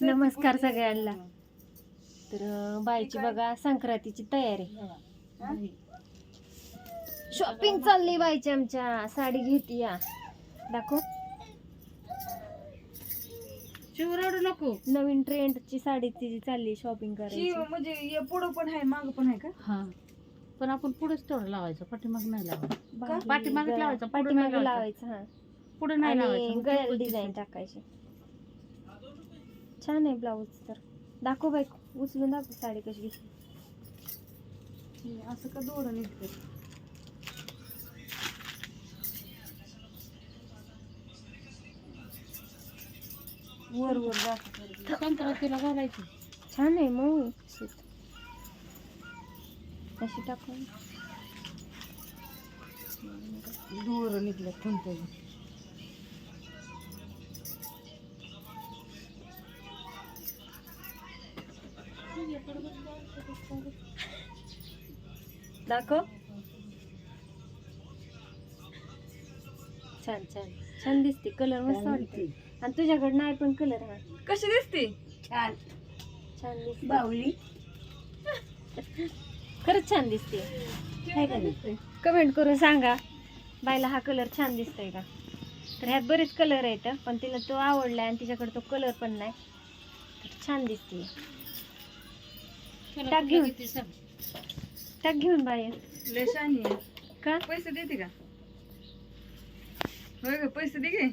नमस्कार सगळ्यांना. तर बाईची बघा संक्रांतीची तयारी. शॉपिंग चालली बाईची आमच्या. साडी घेते या. दाखव. शिवराडू नको. नवीन ट्रेंडची साडी तिची चालली शॉपिंग करायची. म्हणजे हे पुढं पण आहे माग पण आहे का? हा. पण आपण पुढेच तेवढं लावायचं पाठीमाग नाही लावायचं पाठीमागे लावायचं, पुढे पाठीमागे नाही लावायचं हा. पुढे नाही आणि लावायचं गळ्याला डिझाईन टाकायची. छान आहे ब्लाऊज तर दाखव बाई उचलून दाखव साडी कशी घेतली हे असं का दोरं निघते वर वर दाखव संक्रांतीला घालायची छान आहे मऊ सूत अशी टाकून दोरं निघलं कोणतं दाखव. छान छान. छान दिसते. कलर मस्त वाटते आणि तुझ्याकडे नाही पण कलर हा कशी दिसते? छान. दिसते. बावली खरंच छान दिसते. का कमेंट करून सांगा. बायला हा कलर छान दिसतोय का? तर ह्यात बरेच कलर आहेत पण तिला तो आवडलाय आणि तिच्याकडे तो कलर पण नाही. तर छान दिसते. टाक घेऊन. टाक घेऊन का? पैसे देते का? होय ग पैसे दे घे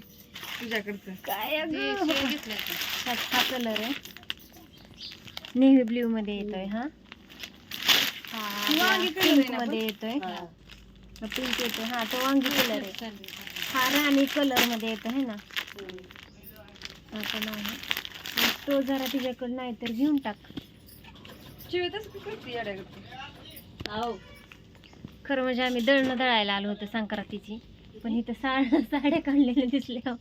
तुझ्याकडचं. काय अगं? ह्यात हा कलर आहे. नेव्ही ब्ल्यू मध्ये येतोय हा? वांगी color आहे पिंक ना मध्ये येतोय पिंक येतोय हा तो वांगी कलर आहे. हा राणी कलरमध्ये येतो है ना? हा पण आहे मग तो जरा तिच्याकडे नाही तर घेऊन टाक. येड्याकडे खरं म्हणजे आम्ही दळणं दळायला आलो होतो संक्रांतीची. पण इथं साड्या साड्या काढलेल्या दिसल्या.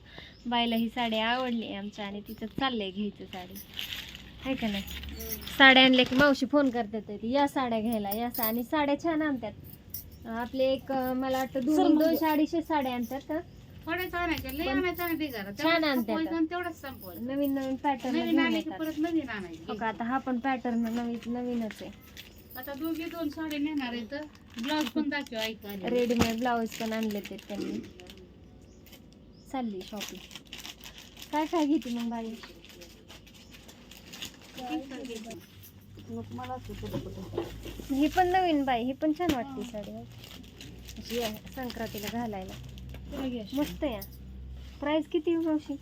बायला ही साडी आवडली आमच्या आणि तिचं चाललंय घ्यायचं साडी. आहे का नाही? साड्या आणल्या की मावशी फोन करतात ती या साड्या घ्यायला या सा आणि साड्या छान आणतात. आपले एक मला वाटतं दोन दोनशे अडीचशे साड्या आणतात थोड्याच आणायचं लय पण आणायचं नाही ढिगारा. छान तेवढंच आणतात. संपवायचं आणि तेवढंच संपवायचं. नवीन नवीन पॅटर्न नवीन आले की परत नवीन आणायचं. हो का आता हा पण पॅटर्न नवीन नवीनच आहे. आता दोघी दोन साडे नेणार आहेत. ब्लाऊज पण दाखव. रेडीमेड ब्लाऊज पण आणले ते त्यांनी. चालली शॉपिंग काय काय घेते मग बाई? ही पण नवीन बाई ही पण छान वाटते साडी. अशी आहे, संक्रांतीला घालायला. मस्त आहे. प्राइस किती मावशी?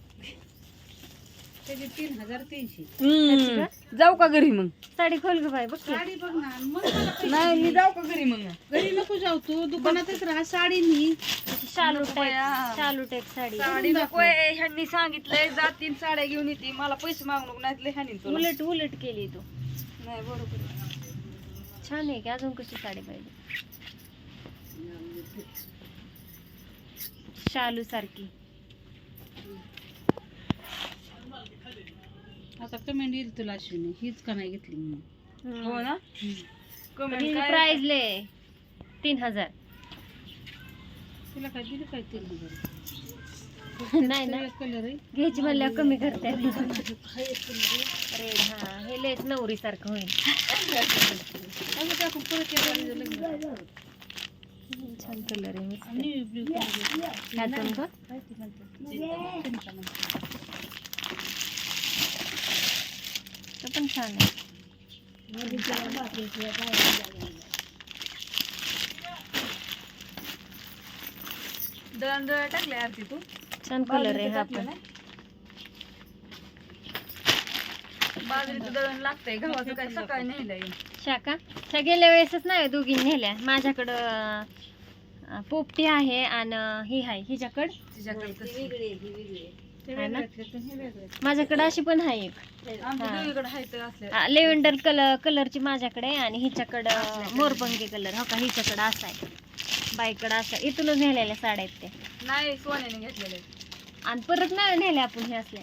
त्याचे तीन हजार तीनशे. त्याची का? जाऊ का घरी मग? साडी खोल ग बाई बघ की. साडी बघ ना मग मला पैसे नाही मी जाऊ का घरी मग? घरी नको जाऊ तू दुकानातच राहा साडी नी. अशी शालू नको टाईप बाया. शालू टाईप साडी. साडी नको आहे, ह्यांनी सांगितलंय जातीन साड्या घेऊन येते. मला पैसे मागू नको नाही ह्यानी तुला उलट उलट केली तू. नाही बरोबर आहे. छान आहे की अजून कशी साडी पाहिजे? शालू सारखी. आता कमेंट येईल तुला अश्विनी. हीच का नाही घेतली म्हणून? हो ना? कमेंट काय प्राइस ले. तीन हजार. तुला काय दिली काय तीन हजार नाही ना. कलर आहे. घ्यायची म्हणल्यावर कमी करते. रेड हा हे लेस नवरी सारखं होईल छान कलर आहे तो पण छान आहे. दळण दळ टाकले आरती तू? छान कलर आहे हा पण? बाजरीचं दळण लागतंय गव्हाचं काय सकाळी नेलंय शाका त्या गेल्या वेळेसच नाही दोघी नेल्या. माझ्याकडं पोपटी आहे आणि ही आहे हिच्याकडं. असलं माझ्याकडं अशी पण आहे एक. हा. असले. लेव्हेंडर कलर कलरची माझ्याकडे आहे आणि हिच्याकडं मोरपंखी कलर. हो का? हिच्याकडं असा आहे. बाईकडं असा आहे. इथूनच नेलेल्या साड्या आहेत त्या. नाही सोन्याने घेतलेले आणि परत नाही नेल्या आपण हे असल्या.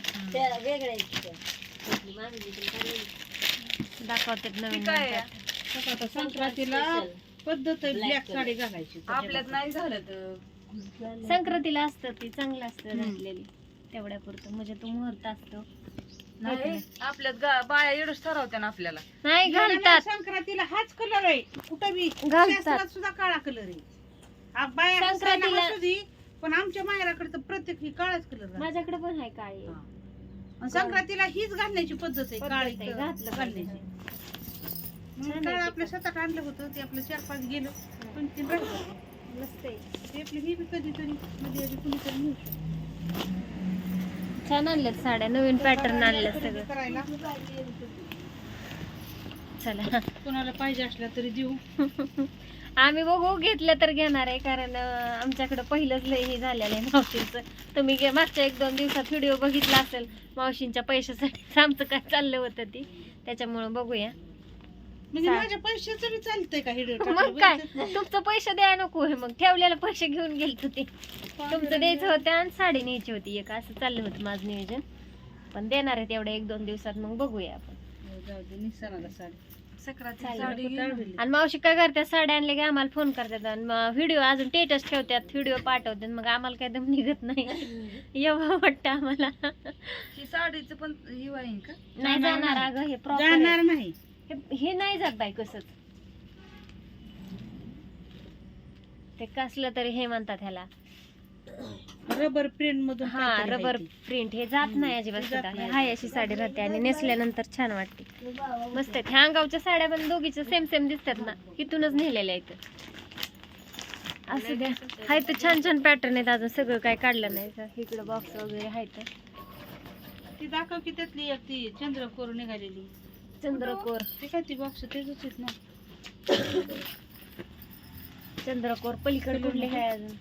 दाखवतात नवीन संक्रांतीला पद्धत आहे ब्लॅक साडी घालायची आपल्यात नाही झालं तर संक्रांतीला असतं ती चांगलं असतं घातलेली तेवढ्या पुरतं म्हणजे तो मुहूर्त असतो. नाही आपल्यात गा- बाया एवढंच ठरवत्या ना आपल्याला. नाही घालतात. संक्रांतीला हाच कलर आहे. कुठं बी? घालतात. शास्त्रात सुद्धा काळा कलर आहे. आ, बाया संक्रांतीला- हसायला हसू दे, पण आमच्या माहेराकडे तर प्रत्येक ही काळाच कलर माझ्याकडे पण आहे काळी. संक्रांतीला हीच घालण्याची पद्धत आहे पद्धत काळी आहे, घातलं घालण्याची. आहे आपल्या स्वतः आणलं होतं ते आपलं चार पाच गेलं पण ते राहिलं मस्त आहे. ते आपली ही बी कधीतरी मध्ये आधी कुणीतरी नेऊ शकतं. छान आणल्यात साड्या नवीन पॅटर्न आणल्यात सगळं. करायला? चला. कोणाला पाहिजे असला तरी देऊ. आम्ही बघू घेतलं तर घेणार आहे कारण आमच्याकडं पहिलंच लय हे झालेलं आहे मावशींचं. तुम्ही मागच्या एक दोन दिवसात व्हिडिओ बघितला असेल मावशींच्या पैशासाठी. आमचं काय चाललं होतं ती? त्याच्यामुळं बघूया. म्हणजे चा- माझ्या पैशाचं बी चालतंय का हिडिओ मग काय? तुमचं पैसे द्याय नको हे मग. ठेवलेले पैसे घेऊन गेलतो ते. तुमचं द्यायचं होतं आणि साडी न्यायची होती. एक असं चाललं होतं माझं नियोजन. पण देणार आहे तेवढ्या एक दोन दिवसात. मग बघूया आपण. जाऊ दे निसणाला साडी. ना. आणि मावशी काय करतात साड्या आणले की आम्हाला फोन करतात आणि व्हिडिओ अजून टेटस ठेवतात व्हिडिओ पाठवतात मग आम्हाला काय दम निघत नाही. एवढं वाटतं आम्हाला. ही साडीचं पण ही वाईन का? नाही जाणार अगं हे जाणार नाही. हे नाही जात बाई कसं ते कसलं तरी हे म्हणतात ह्याला. रबर प्रिंट मधून हा काहीतरी आहे रबर ते. प्रिंट हे जात नाही अजिबात जात सुद्धा. नाही. हे हाय अशी साडी राहते आणि नेसल्यानंतर छान वाटते. मस्त आहेत. ह्या अंगावच्या साड्या पण दोघीच्या सेम सेम दिसतात ना. इथूनच नेलेल्या आहेत. असं द्या. हाय तर छान छान पॅटर्न आहेत. अजून सगळं काय काढलं नाही इकडं बॉक्स वगैरे आहेत. ती दाखव की त्यातली एक ती चंद्रकोर निघालेली. चंद्रकोर. ते काय ती बॉक्स तेच आहेत ना. चंद्रकोर पलीकडे कुठले आहे अजून?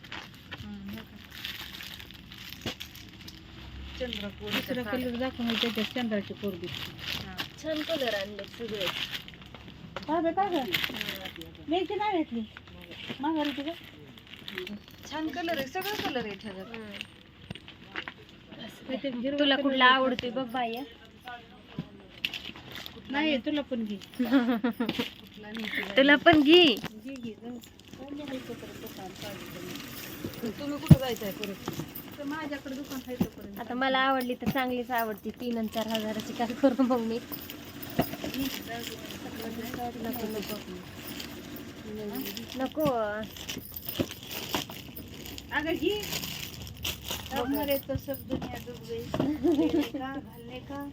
चंद्रपूर दुसरा कलर दाखव म्हणजे त्याच्यात चंद्राची कोर दिसते छान कलर आणले सगळे. काय बे, काय गं? मेहंदी नाही घेतली माघारी तुझं छान कलर आहे सगळं कलर आहे तुला कुठला आवडतोय बघ बाई नाही तुला पण घे. तुला पण घे. घे घे तुम्ही कुठं जायचंय परत? करून. तर माझ्याकडे दुकान आहे तोपर्यंत. आता मला आवडली तर चांगलीच आवडती. तीन आणि चार हजाराची काय करू मग मी? नको. नको नको अगं ही मरे तो सब दुनिया डूब गई. का घालने का?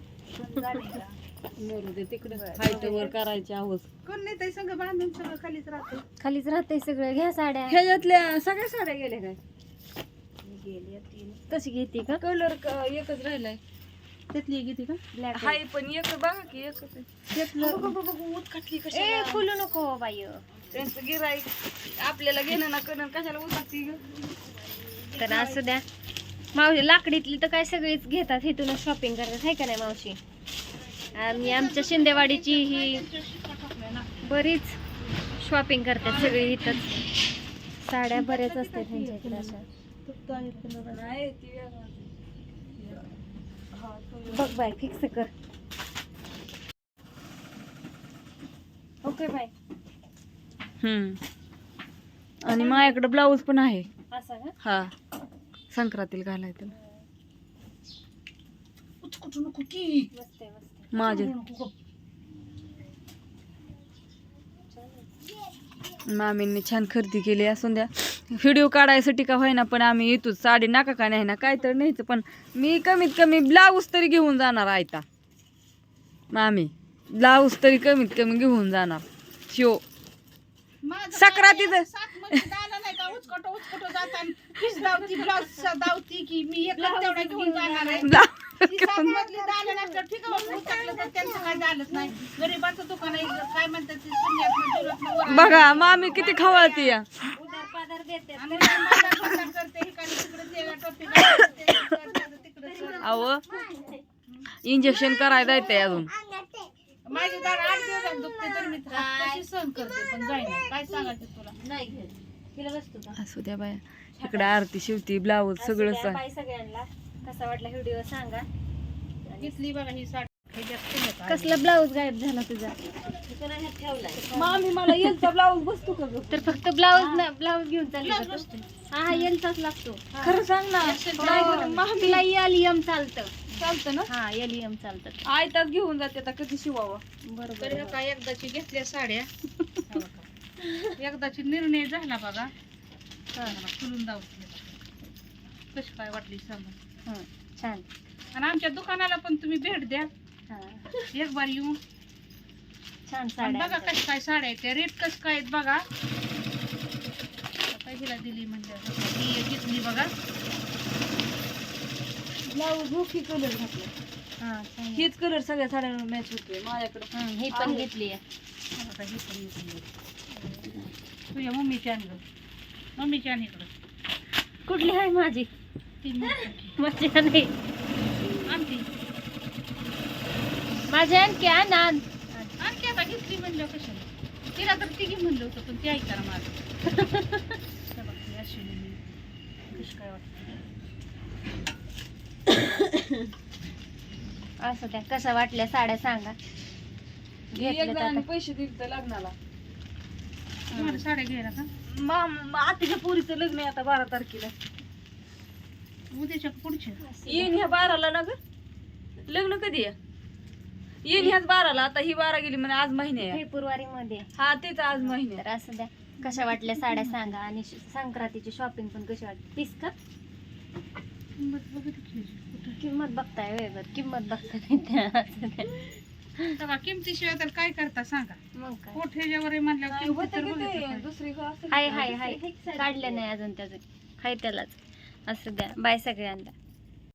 पण जाने का वर करायची आहोत कोण नाही ताई संग बांधून सगळं खालीच राहते खालीच राहते सगळं. घ्या साड्या. ह्याच्यातल्या सगळ्या साड्या गेल्या काय? गेली तीन कशी घेते का? कलर एकच राहिलाय. त्यातली एक घेते का? ब्लॅक हाय पण एक बघा की एकच आहे. उतखटली ए कशाला? खुलू नको बाई. त्यांचं गिराईक आपल्याला घेणं ना करणं कशाला उतरती ग? तर असू द्या. मावशी लाकडीतली तर काय सगळीच घेतात इथूनच शॉपिंग करतात आहे का नाही मावशी? आणि आमच्या शिंदेवाडीची ही बरीच शॉपिंग करतात सगळी इथंच. साड्या बऱ्याच असतात अशा. बघ बाय फिक्स कर. ओके बाय हम्म. आणि माझ्याकडे ब्लाऊज पण आहे. असा का? हा. संक्रांतीला घालायचं. कुठू नको की मस्त आहे. मस्त. माझे. मामींनी छान खरेदी केली असून द्या. व्हिडिओ काढायसाठी का होईना पण आम्ही येतो साडी नाका का नाही ना काय तर न्यायचं पण मी कमीत कमी ब्लाऊज तरी घेऊन जाणार आयता. मामी ब्लाऊज तरी कमीत कमी घेऊन जाणार. शिव. सक्रातीचं- उचकटो उचकटो दावती ब्लाऊज दावती की मी एक तेवढा घेऊन जाणार आहे. ती सात मधली झालं नसलं ठीक आहे बाबा, उचकलं तर त्यांचं काय झालंच नाही. गरीबाचं दुकान आहे काय म्हणतात ते वर. बघा मामी किती खवळती या. उधार पाधार देते. आणि काय बाजार बाजार करते इकडे तिकडे ते टोपी घालते, ते करते, तिकडे करते. अव इंजेक्शन करायला येते अजून. माझी दार आठ दिवसात दुखते तर मी कशी सहन करते पण जाईना. काय सांगायचं तुला? नाही घेत. असू द्या बाया. इकडे आरती शिवती ब्लाऊज सगळं असू द्या, बाय सगळ्यांना. कसा वाटला व्हिडिओ सांगा. घेतली बघा ही साडी? कसला ब्लाऊज गायब झाला तुझा? मामी मला येलचा ब्लाऊज बसतो का ग? तर फक्त ब्लाऊज ब्लाऊज घेऊन चालली का तू? हा हा येलचाच लागतो. खरं सांग ना. हो, तिला एल एम चालतं. चालतं ना? हा एलियम चालतात आयताच घेऊन जाते आता कधी शिवावं. बरोबर एकदाची घेतल्या साड्या. हे. एकदाची निर्णय झाला बघा. मला खुलून दावते कशी काय वाटली सांगा. हा, छान. आणि आमच्या दुकानाला पण तुम्ही भेट द्या. हा, एक बार येऊन छान आणि साड्या बघा कशी काय साड्या आहेत. त्या रेट कसं काय आहेत बघा. आता हिला दिली म्हणजे ही एक घेतली बघा. ब्लाऊज मुखी कलर घातला. हा, छान. हेच कलर सगळ्या साड्यांवर मॅच होतोय. माझ्याकडे ही पण आहे. घेतली आहे. ही पण घेतली तुझ्या मम्मीची आणलं. मम्मीची आण इकडं. कुठली आहे माझी? ती मम्मीची. माझी नाही आणती माझी आणखी आण आण. आणखी आता घेतली म्हणलं कशाला? तिला तर ती घे म्हणलं होतं पण ती ऐका ना माझं. कशी काय वाटतं. असं त्या कशा वाटल्या साड्या सांगा. घेतल्या. पैसे दिले तर लग्नाला. तुम्हाला साड्या घ्यायला का? माम आतीच्या पोरीचं लग्न आहे आता बारा तारखेला. उद्याच्या पुढच्या. येईन ह्या बाराला ना ग? लग्न कधी आहे? येईन ह्याच बाराला आता ही बारा गेली म्हणजे आज महिने आहे. फेब्रुवारी मध्ये हा तेच आज महिने तर असं द्या. कशा वाटल्या साड्या सांगा. आणि श- संक्रांतीची शॉपिंग पण कशी वाटली? तीस का? किंमत बघितली कुठं किंमत बघताय वेगळं किंमत बघता नाही त्या असं द्या. तेव्हा किमतीशिवाय तर काय करता सांगा? मग काय? पोट ह्याच्यावर आहे म्हणल्यावर किंमत तर बघितलं पाहिजे. हाय? हाय हाय. काढलं नाही अजून त्याचं. हाय त्यालाच. असं द्या. बाय सगळ्यांना.